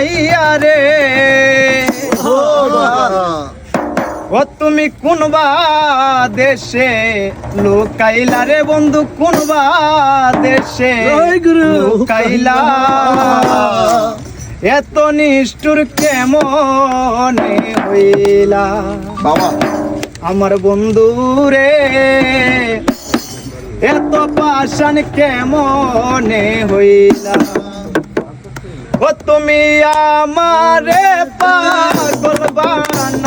মাইয়া রে। ও তুমি কোনবা দেশে? লোকাইলা রে বন্ধু কোনবা দেশে? লোকাইলা। এত নিষ্ঠুর কেমনে হইলা? বাবা। আমার বন্ধু রে এত পাশান কেমনে হইলা? ও তুমি আমারে পাগল বান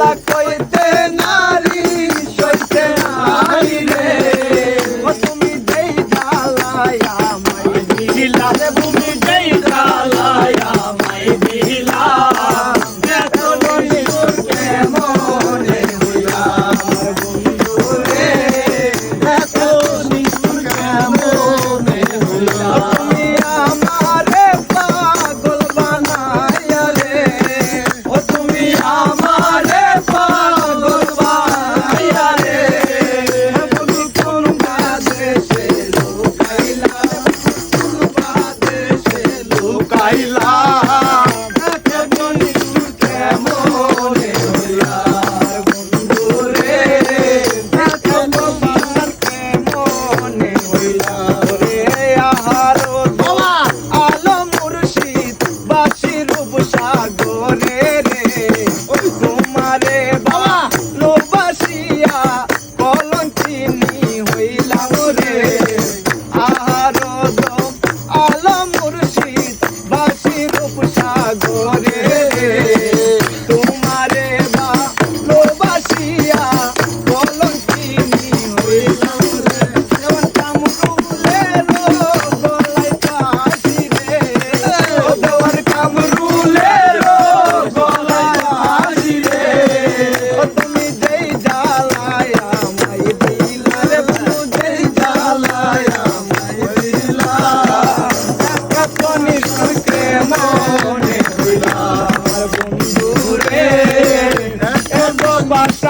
la by side.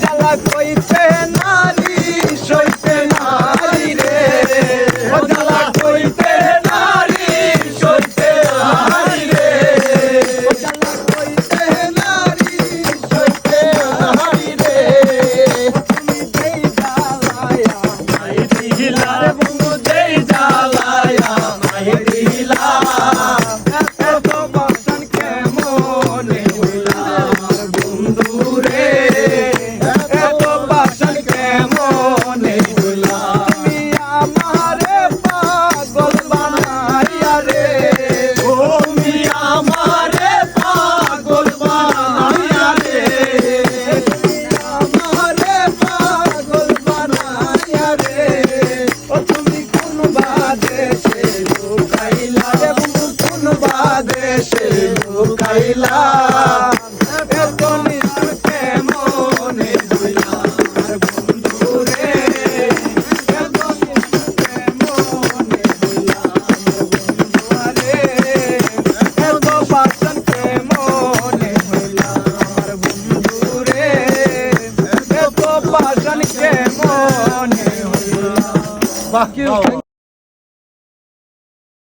জ্বালা কইতে Bak, bak, bak.